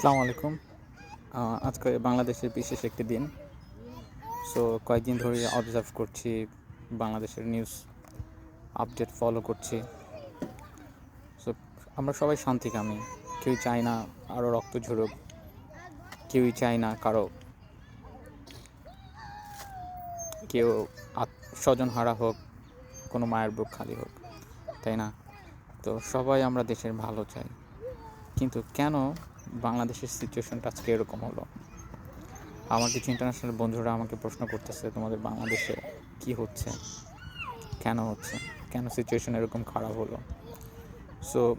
আসসালামু আলাইকুম। আজকে বাংলাদেশের বিশেষ একটি দিন। সো কয়েকদিন ধরে অবজার্ভ করছি, বাংলাদেশের নিউজ আপডেট ফলো করছি। সো আমরা সবাই শান্তিকামী। কেউ চায় না আরও রক্ত ঝরুক, কেউই চায় না কারও কেউ স্বজন হারা হোক, কোনো মায়ের বুক খালি হোক, তাই না? তো সবাই আমরা দেশের ভালো চাই। কিন্তু কেন বাংলাদেশের সিচুয়েশনটা আজকে এরকম হলো। আমার কিছু ইন্টারন্যাশনাল বন্ধুরা আমাকে প্রশ্ন করতেছে, তোমাদের বাংলাদেশে কি হচ্ছে? কেন হচ্ছে? কেন সিচুয়েশন এরকম খারাপ হলো? সো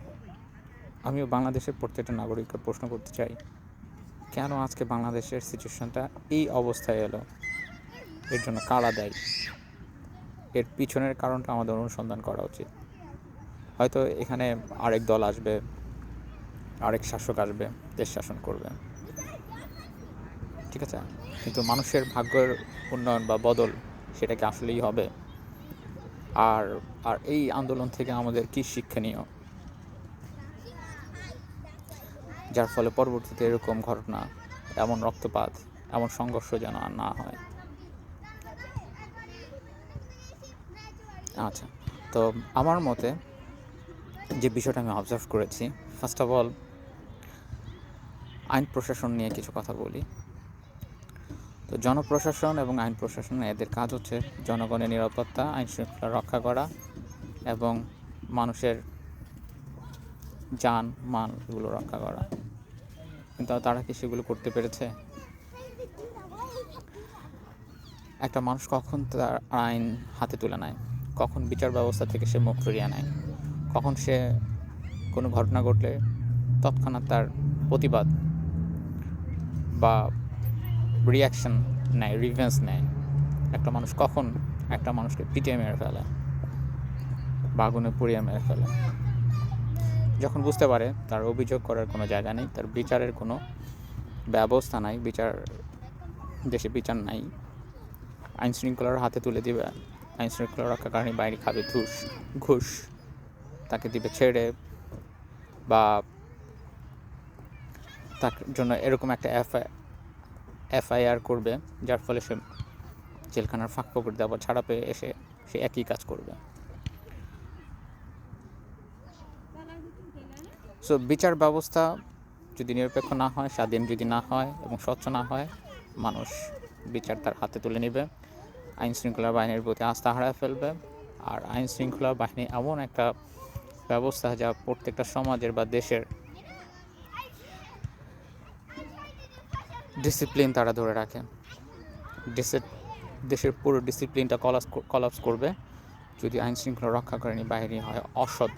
আমিও বাংলাদেশের প্রত্যেকটা নাগরিককে প্রশ্ন করতে চাই, কেন আজকে বাংলাদেশের সিচুয়েশনটা এই অবস্থায় এলো? এর জন্য কারা দেয়? এর পিছনের কারণটা আমাদের অনুসন্ধান করা উচিত। হয়তো এখানে আরেক দল আসবে আরেক শাসক আসবে, দেশ শাসন করবে। ঠিক আছে? কিন্তু মানুষের ভাগ্যের উন্নয়ন বা বদল সেটাকে আসলেই হবে। আর আর এই আন্দোলন থেকে আমাদের কি শিক্ষণীয়? যার ফলে পরবর্তীতে এরকম ঘটনা, এমন রক্তপাত, এমন সংঘর্ষ যেন আর না হয়। আচ্ছা তো আমার মতে যে বিষয়টা আমি অবজার্ভ করেছি ফার্স্ট অফ অল আইন প্রশাসন নিয়ে কিছু কথা বলি। তো জনপ্রশাসন এবং আইন প্রশাসন, এদের কাজ হচ্ছে জনগণের নিরাপত্তা, আইন শৃঙ্খলা রক্ষা করা এবং মানুষের যান, মাল এগুলো রক্ষা করা। কিন্তু তারা কি সেগুলো করতে পেরেছে? একটা মানুষ কখন তার আইন হাতে তুলে নেয়? কখন বিচার ব্যবস্থা থেকে সে মুখ ফিরিয়ে নেয়? কখন সে কোনো ঘটনা ঘটলে তৎক্ষণাৎ তার প্রতিবাদ বা রিয়াকশন নেয় রিভেন্স নেয়। একটা মানুষ কখন একটা মানুষকে পিটিয়ে মেরে ফেলে বা আগুনে পুড়িয়ে মেরে ফেলে। যখন বুঝতে পারে তার অভিযোগ করার কোনো জায়গা নেই, তার বিচারের কোনো ব্যবস্থা নাই, বিচার, দেশে বিচার নাই, আইন শৃঙ্খলার হাতে তুলে দিবে, আইন শৃঙ্খলা রক্ষাকারী বাইরে খাবে ঘুষ ঘুষ, তাকে দিবে ছেড়ে বা তার জন্য এরকম একটা এফআই এফআইআর করবে, যার ফলে সে জেলখানার ফাঁক পকড় দেওয়া ছাড়া পেয়ে এসে সে একই কাজ করবে। সো বিচার ব্যবস্থা যদি নিরপেক্ষ না হয়, স্বাধীন যদি না হয় এবং স্বচ্ছ না হয়, মানুষ বিচার তার হাতে তুলে নেবে, আইন শৃঙ্খলা বাহিনীর প্রতি আস্থা হারায় ফেলবে, আর আইন শৃঙ্খলা বাহিনী এমন একটা ব্যবস্থা যা প্রত্যেকটা সমাজের বা দেশের ডিসিপ্লিন তারা ধরে রাখে। দেশের পুরো ডিসিপ্লিনটা কলাপস কলাপস করবে যদি আইন শৃঙ্খলা রক্ষাকারী বাহিনী হয় অসৎ।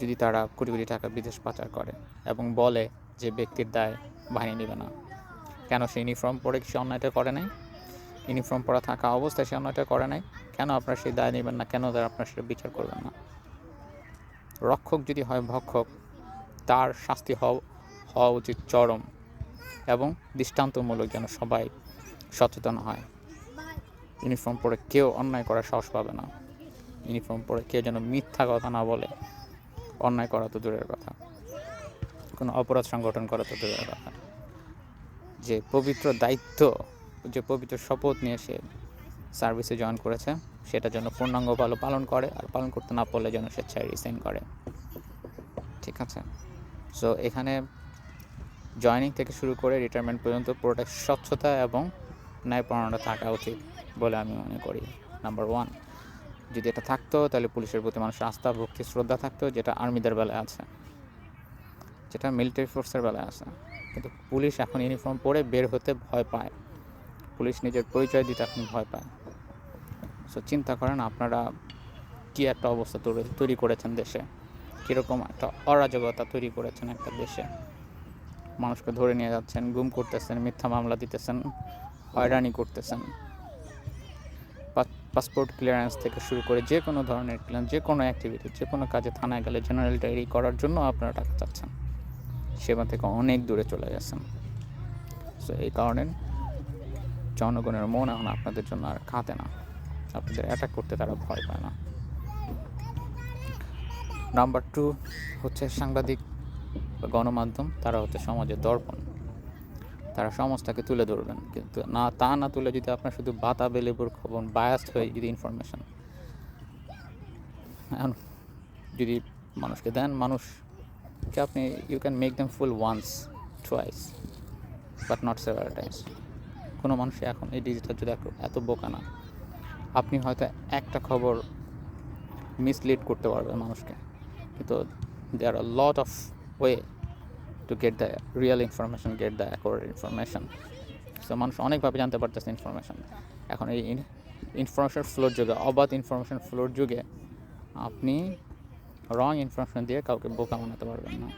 যদি তারা কোটি কোটি টাকা বিদেশ পাচার করে এবং বলে যে ব্যক্তির দায় বাহিনী নেবে না। কেন সে ইউনিফর্ম পরে সে অন্যায়টা করে নাই? ইউনিফর্ম পরা থাকা অবস্থায় সে অন্যায়টা করে নাই? কেন আপনারা সেই দায় নেবেন না? কেন তারা আপনার সেটা বিচার করবেন না? রক্ষক যদি হয় ভক্ষক, তার শাস্তি হওয়া উচিত চরম। এবং দৃষ্টান্তমূলক যেন সবাই সচেতন হয়। ইউনিফর্ম পরে কেউ অন্যায় করার সাহস পাবে না। ইউনিফর্ম পরে কেউ যেন মিথ্যা কথা না বলে। অন্যায় করা তো দূরের কথা। কোনো অপরাধ সংগঠন করা তো দূরের কথা। যে পবিত্র দায়িত্ব, যে পবিত্র শপথ নিয়ে সে সার্ভিসে জয়েন করেছে সেটা যেন পূর্ণাঙ্গ ভালো পালন করে আর পালন করতে না পারলে যেন স্বেচ্ছায় রিসাইন করে। ঠিক আছে? সো এখানে জয়নিং থেকে শুরু করে রিটায়ারমেন্ট পর্যন্ত পুরোটা স্বচ্ছতা এবং ন্যায়পরণতা থাকা উচিত বলে আমি মনে করি। নাম্বার ওয়ান যদি এটা থাকতো তাহলে পুলিশের প্রতি মানুষের আস্থা, ভক্তি, শ্রদ্ধা থাকতো যেটা আর্মিদের বেলায় আছে। যেটা মিলিটারি ফোর্সের বেলায় আছে। কিন্তু পুলিশ এখন ইউনিফর্ম পরে বের হতে ভয় পায়। পুলিশ নিজের পরিচয় দিতে এখন ভয় পায়। সো চিন্তা করেন আপনারা কি একটা অবস্থা তৈরি করেছেন দেশে? কীরকম একটা অরাজকতা তৈরি করেছেন একটা দেশে? মানুষকে ধরে নিয়ে যাচ্ছেন, গুম করতেছেন, মিথ্যা মামলা দিতেছেন, হয়রানি করতেছেন। পাসপোর্ট ক্লিয়ারেন্স থেকে শুরু করে যে কোনো ধরনের ক্লিয়ারেন্স যে কোনো অ্যাক্টিভিটি যে কোনো কাজে থানায় গেলে জেনারেল ডায়েরি করার জন্য আপনারা টাকা চাচ্ছেন। সেবা থেকে অনেক দূরে চলে গেছেন। সো এই কারণে জনগণের মন এখন আপনাদের জন্য আর খাতে না। আপনাদের অ্যাটাক করতে তারা ভয় পায় না। নাম্বার টু হচ্ছে সাংবাদিক বা গণমাধ্যম, তারা হচ্ছে সমাজের দর্পণ। তারা সমাজটাকে তুলে ধরবেন। কিন্তু না, তা না তুলে যদি আপনার শুধু বাতাবে লেবুর খবর বায়াসড হয়ে যদি ইনফরমেশন যদি মানুষকে দেন, মানুষকে আপনি you can make them fool once twice but not several times কোনো মানুষ এখন এই ডিজিটাল যদি এত বোকা না। আপনি হয়তো একটা খবর মিসলিড করতে পারবেন মানুষকে। কিন্তু there are lot of way to get the real information get the acquired information so মানুষ অনেকভাবে জানতে পারতেছে ইনফরমেশন এখন এই ইনফরমেশন ফ্লোর যুগে, অবাধ ইনফরমেশন ফ্লোর যুগে আপনি রং ইনফরমেশন দিয়ে কাউকে বোকা বানাতে পারবেন না।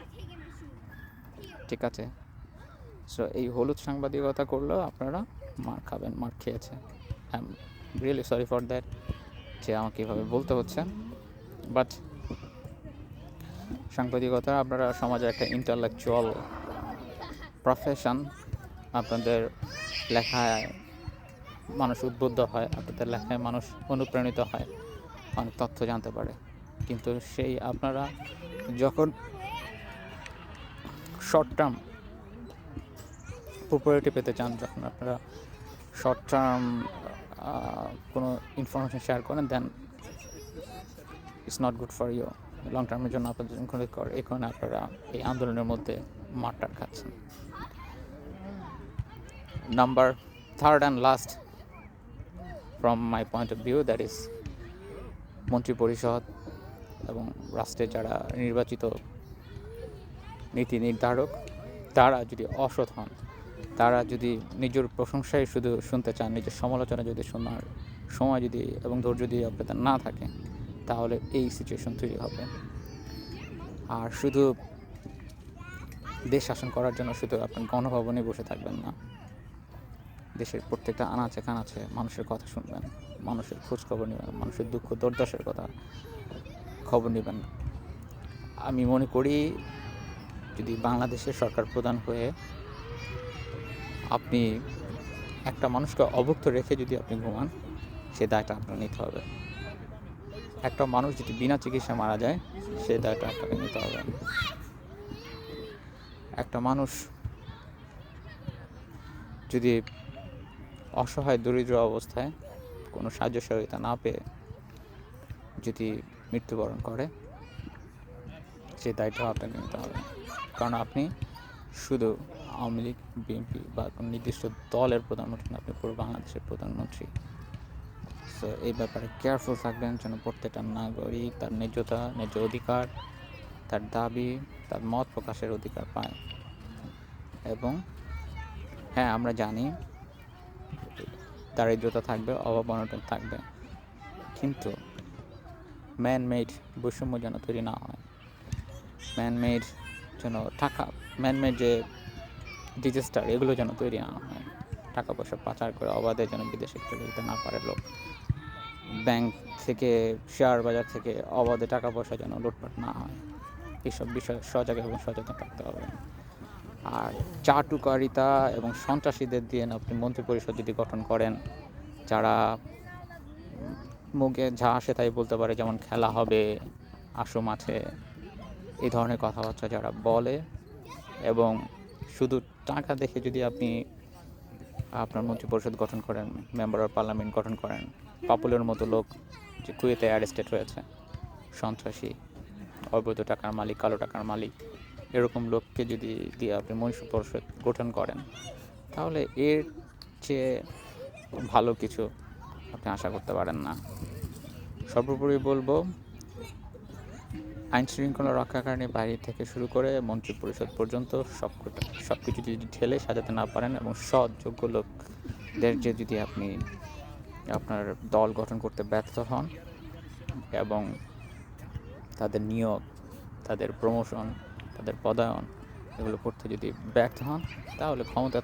ঠিক আছে? সো এই হলুদ সাংবাদিকতা করলেও আপনারা মার খাবেন, মার খেয়েছে। I am really sorry for that যে আমাকে এভাবে বলতে হচ্ছে। বাট সাংবাদিকতা, আপনারা সমাজে একটা ইন্টালেকচুয়াল প্রফেশন আপনাদের লেখায় মানুষ উদ্বুদ্ধ হয়, আপনাদের লেখায় মানুষ অনুপ্রাণিত হয়, অনেক তথ্য জানতে পারে। কিন্তু সেই আপনারা যখন শর্ট টার্ম পপুলারিটি পেতে চান, যখন আপনারা শর্ট টার্ম কোনো ইনফরমেশন শেয়ার করেন then it's not good for you long টার্মের জন্য আপনাদের এই কারণে আপনারা এই আন্দোলনের মধ্যে মারটার খাচ্ছেন। Number third and last from my point of view that is মন্ত্রী পরিষদ এবং রাষ্ট্রের যারা নির্বাচিত নীতি নির্ধারক, তারা যদি অসৎ হন, তারা যদি নিজের প্রশংসাই শুধু শুনতে চান, নিজের সমালোচনা যদি শোনার সময় যদি এবং ধৈর্য যদি আপনাদের না থাকে তাহলে এই সিচুয়েশন তৈরি হবে। আর শুধু দেশ শাসন করার জন্য শুধু আপনার গণভবনে বসে থাকবেন না। দেশের প্রত্যেকটা আনাচে কানাচে মানুষের কথা শুনবেন, মানুষের খোঁজ খবর নেবেন, মানুষের দুঃখ দুর্দশার কথা খবর নেবেন। না আমি মনে করি যদি বাংলাদেশের সরকার প্রধান হয়ে আপনি একটা মানুষকে অভুক্ত রেখে যদি আপনি ঘুমান, সে দায়টা আপনার নিতে হবে। একটা মানুষ যদি বিনা চিকিৎসা মারা যায়, সে দায়টা আপনাকে নিতে হবে। একটা মানুষ যদি অসহায়, দরিদ্র অবস্থায় কোনো সাহায্য সহযোগিতা না পেয়ে যদি মৃত্যুবরণ করে, সে দায়িত্ব আপনাকে নিতে হবে। কারণ আপনি শুধু আওয়ামী লীগ, বিএনপি বা কোনো নির্দিষ্ট দলের প্রধানমন্ত্রী না, আপনি পুরো বাংলাদেশের প্রধানমন্ত্রী। সো এই ব্যাপারে কেয়ারফুল থাকবেন, যেন প্রত্যেকটা নাগরিক তার ন্যায্যতা ন্যায্য অধিকার, তার দাবি, তার মত প্রকাশের অধিকার পায়। এবং হ্যাঁ আমরা জানি দারিদ্রতা থাকবে, অভাব অনটন থাকবে। কিন্তু ম্যান মেড বৈষম্য যেন তৈরি না হয়। ম্যান মেড যেন টাকা ম্যান মেড যে ডিজাস্টার এগুলো যেন তৈরি না হয়। টাকা পয়সা পাচার করে অবাধে যেন বিদেশে চলে যেতে না পারে লোক। ব্যাংক থেকে শেয়ার বাজার থেকে অবাধে টাকা পয়সা যেন লুটপাট না হয়। এইসব বিষয়ে সজাগ এবং সচেতন থাকতে হবে। আর চাটুকারিতা এবং সন্ত্রাসীদের দিয়ে আপনি মন্ত্রী পরিষদ যদি গঠন করেন, যারা মুখে যা আসে তাই বলতে পারে, যেমন খেলা হবে আসো মাঠে এই ধরনের কথাবার্তা যারা বলে এবং শুধু টাকা দেখে যদি আপনি আপনার মন্ত্রী পরিষদ গঠন করেন, মেম্বার অফ পার্লামেন্ট গঠন করেন পাপুলের মতো লোক যে কুয়েতে অ্যারেস্টেড হয়েছে। সন্ত্রাসী, অবৈধ টাকার মালিক, কালো টাকার মালিক, এরকম লোককে যদি দিয়ে আপনি মন্ত্রী পরিষদ গঠন করেন, তাহলে এর চেয়ে ভালো কিছু আপনি আশা করতে পারেন না। সর্বোপরি বলব আইন শৃঙ্খলা রক্ষাকারী বাইরে থেকে শুরু করে মন্ত্রী পরিষদ পর্যন্ত সব সব কিছু যদি ঢেলে সাজাতে না পারেন এবং সৎ, যোগ্য লোকদের যে যদি আপনি আপনার দল গঠন করতে ব্যর্থ হন এবং তাদের নিয়োগ, তাদের প্রমোশন তাদের পদায়ন এগুলো করতে যদি ব্যর্থ হন, তাহলে ক্ষমতা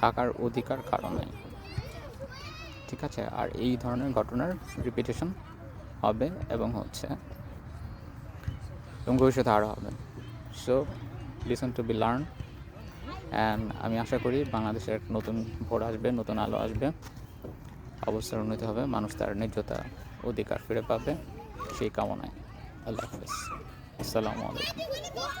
থাকার অধিকার কারণ ঠিক আছে? আর এই ধরনের ঘটনার রিপিটেশন হবে এবং হচ্ছে এবং ভবিষ্যতে আরও হবে। So listen to be learn and আমি আশা করি বাংলাদেশের নতুন ভোট আসবে, নতুন আলো আসবে। অবস্থার উন্নতি হবে, মানুষ তার ন্যায্যতা অধিকার ফিরে পাবে, সেই কামনায় আল্লাহ হাফেজ। আসসালামু আলাইকুম।